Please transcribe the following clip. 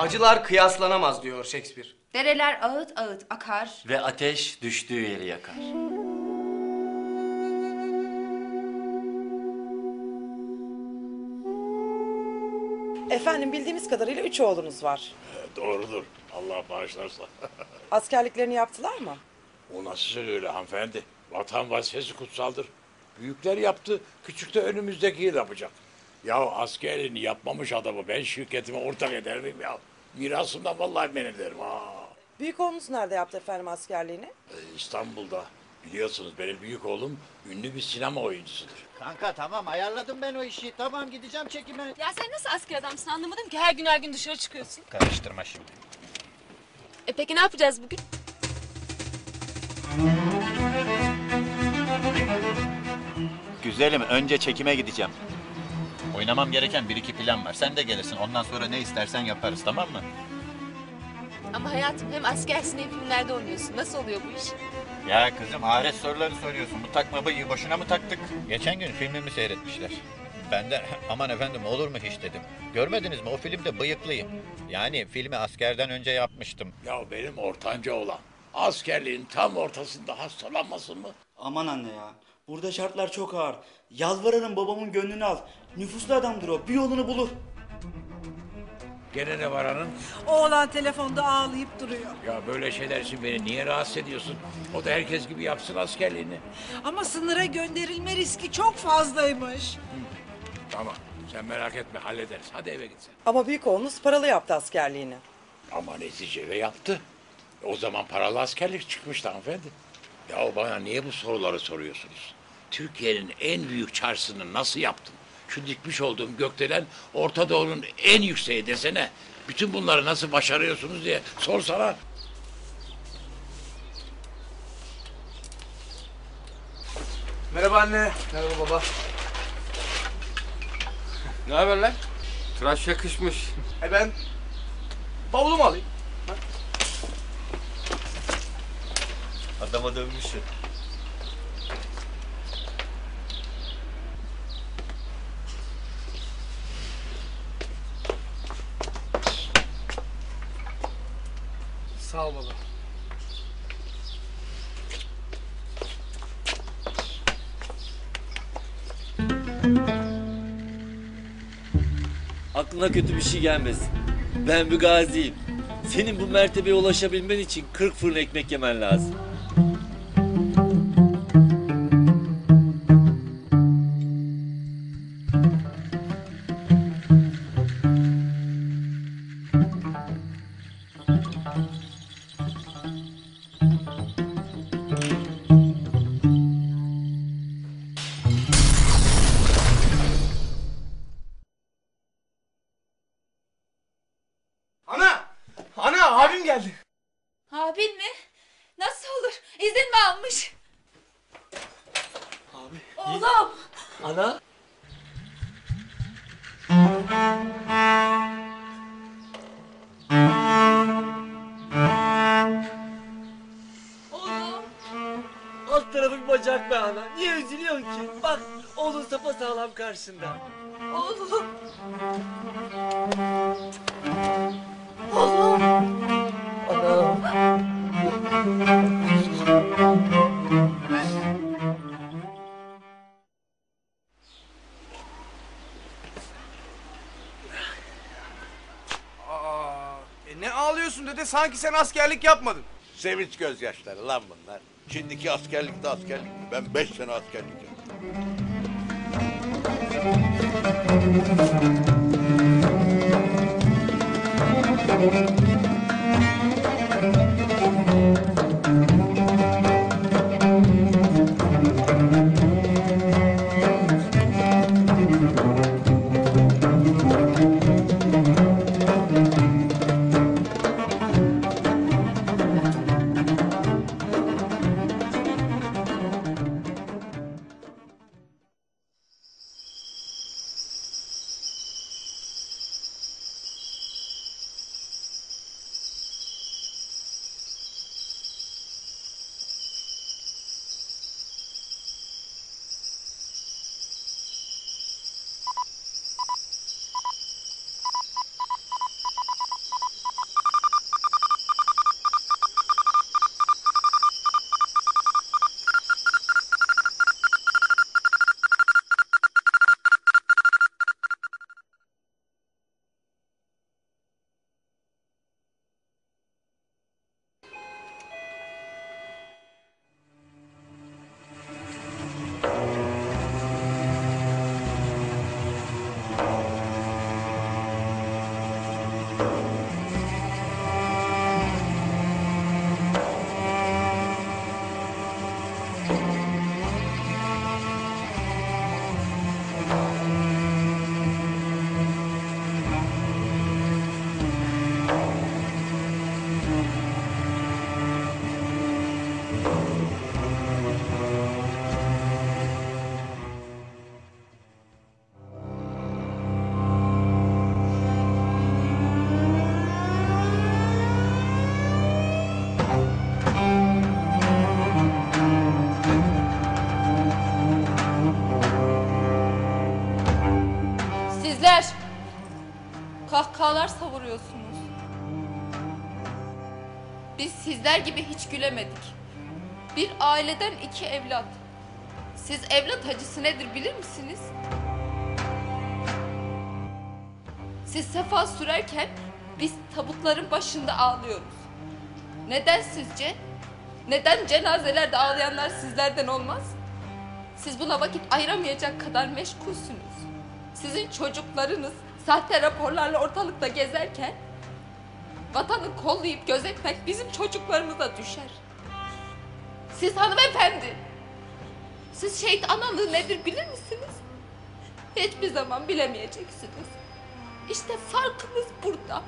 Acılar kıyaslanamaz diyor Shakespeare. Dereler ağıt ağıt akar. Ve ateş düştüğü yeri yakar. Efendim bildiğimiz kadarıyla üç oğlunuz var. Doğrudur. Allah bağışlarsa. Askerliklerini yaptılar mı? o nasıl öyle hanımefendi? Vatan vazifesi kutsaldır. Büyükler yaptı, küçük de önümüzdeki yıl yapacak. Ya askerini yapmamış adamı ben şirketime ortak eder miyim ya? Mirasımdan vallahi men ederim ha. Büyük oğlunuz nerede yaptı efendim askerliğini? Ee, İstanbul'da biliyorsunuz benim büyük oğlum ünlü bir sinema oyuncusudur. Kanka tamam ayarladım ben o işi. Tamam gideceğim çekime. Ya sen nasıl asker adamsın anlamadım ki her gün her gün dışarı çıkıyorsun. Karıştırma şimdi. E peki ne yapacağız bugün? Güzelim önce çekime gideceğim. Oynamam gereken bir iki plan var. Sen de gelirsin. Ondan sonra ne istersen yaparız tamam mı? Ama hayatım hem askersin hem filmlerde oynuyorsun. Nasıl oluyor bu iş? Ya kızım ahiret soruları soruyorsun. Bu takma bıyığı boşuna mı taktık? Geçen gün filmimi seyretmişler. Ben de aman efendim olur mu hiç dedim. Görmediniz mi o filmde bıyıklıyım. Yani filmi askerden önce yapmıştım. Ya benim ortanca olan askerliğin tam ortasında hastalanmasın mı? Aman anne ya. Burada şartlar çok ağır. Yalvarırım babamın gönlünü al. Nüfuslu adamdır o. Bir yolunu bulur. Gene ne var hanım? Oğlan telefonda ağlayıp duruyor. Ya böyle şeyler için beni niye rahatsız ediyorsun? O da herkes gibi yapsın askerliğini. Ama sınıra gönderilme riski çok fazlaymış. Tamam sen merak etme hallederiz. Hadi eve git sen. Ama büyük oğlunuz paralı yaptı askerliğini. Ama neticede yaptı. O zaman paralı askerlik çıkmıştı hanımefendi. Ya bana niye bu soruları soruyorsunuz? Türkiye'nin en büyük çarşısını nasıl yaptın? Şu dikmiş olduğum gökdelen Orta Doğu'nun en yükseği desene. Bütün bunları nasıl başarıyorsunuz diye sorsana. Merhaba anne. Merhaba baba. Ne haber lan? Tıraş yakışmış. E ben bavulumu alayım. Adama dönmüşsün. Sağ ol baba. Aklına kötü bir şey gelmesin. Ben bir gaziyim. Senin bu mertebeye ulaşabilmen için 40 fırın ekmek yemen lazım. Ana! Ana abim geldi. Abin mi? Nasıl olur? İzin mi almış? Abi. Oğlum! Ana. Alt tarafı bir bacak be ana. Niye üzülüyorsun ki? Bak oğlun sapa sağlam karşında. Oğlum! Oğlum! Aa, e ne ağlıyorsun dede? Sanki sen askerlik yapmadın. Sevinç gözyaşları lan bunlar. Şimdiki askerlikte askerlik? Ben beş sene askerlik yaptım. Biz sizler gibi hiç gülemedik. Bir aileden iki evlat. Siz evlat acısı nedir bilir misiniz? Siz sefa sürerken biz tabutların başında ağlıyoruz. Neden sizce? Neden cenazelerde ağlayanlar sizlerden olmaz? Siz buna vakit ayıramayacak kadar meşgulsünüz. Sizin çocuklarınız sahte raporlarla ortalıkta gezerken vatanı kollayıp gözetmek bizim çocuklarımıza düşer. Siz hanımefendi, siz şehit analığı nedir bilir misiniz? Hiçbir zaman bilemeyeceksiniz. İşte farkımız burada.